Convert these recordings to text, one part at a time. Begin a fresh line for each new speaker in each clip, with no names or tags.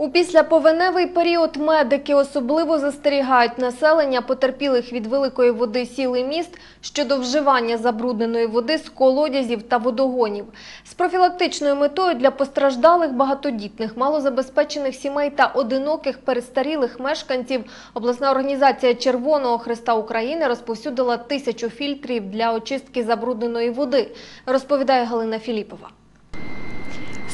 У післяповеневий період медики особливо застерігають населення потерпілих від великої води сіл і міст щодо вживання забрудненої води з колодязів та водогонів. З профілактичною метою для постраждалих багатодітних, малозабезпечених сімей та одиноких перестарілих мешканців обласна організація Червоного Христа України розповсюдила тисячу фільтрів для очистки забрудненої води, розповідає Галина Філіпова.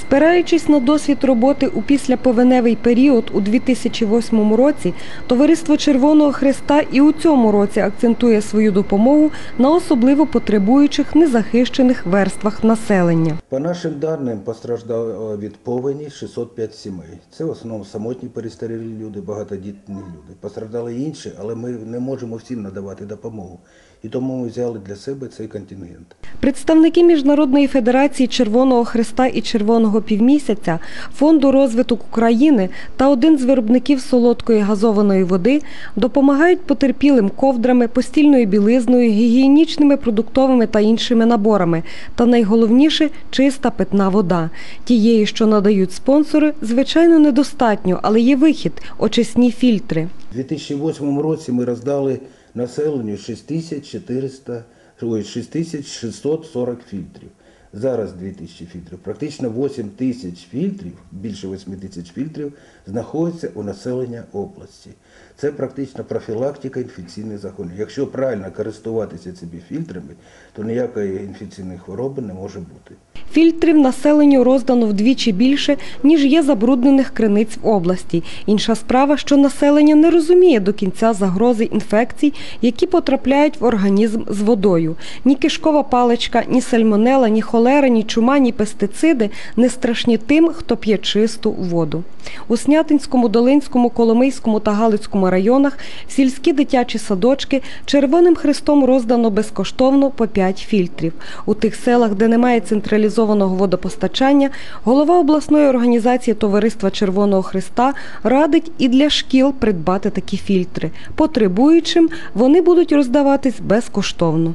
Спираючись на досвід роботи у післяповеневий період у 2008 році, Товариство Червоного Христа і у цьому році акцентує свою допомогу на особливо потребуючих незахищених верствах населення.
По нашим даним, постраждало від повені 605 сімей. Це в основному самотні перестарілі люди, багатодітні люди. Постраждали інші, але ми не можемо всім надавати допомогу. І тому ми взяли для себе цей контингент.
Представники Міжнародної федерації Червоного Христа і Червоного півмісяця, Фонду розвиток України та один з виробників солодкої газованої води допомагають потерпілим ковдрами, постільною білизною, гігієнічними продуктовими та іншими наборами. Та найголовніше чиста питна вода. Тієї, що надають спонсори, звичайно, недостатньо, але є вихід очисні фільтри.
У 2008 році ми роздали населенню 6400, ой, 6640 фільтрів. Зараз 2000 фільтрів. Практично 8 тисяч фільтрів, більше 8 тисяч фільтрів, знаходяться у населення області. Це практично профілактика інфекційних захворювань. Якщо правильно користуватися цими фільтрами, то ніякої інфекційної хвороби не може бути.
Фільтрів населенню роздано вдвічі більше, ніж є забруднених криниць в області. Інша справа, що населення не розуміє до кінця загрози інфекцій, які потрапляють в організм з водою. Ні кишкова паличка, ні сальмонела, ні холера, ні чума, ні пестициди не страшні тим, хто п'є чисту воду. У Снятинському, Долинському, Коломийському та Галицькому районах в сільські дитячі садочки Червоним Хрестом роздано безкоштовно по 5 фільтрів. У тих селах, де немає централізованого водопостачання, голова обласної організації Товариства Червоного Христа радить і для шкіл придбати такі фільтри. Потребуючим вони будуть роздаватись безкоштовно.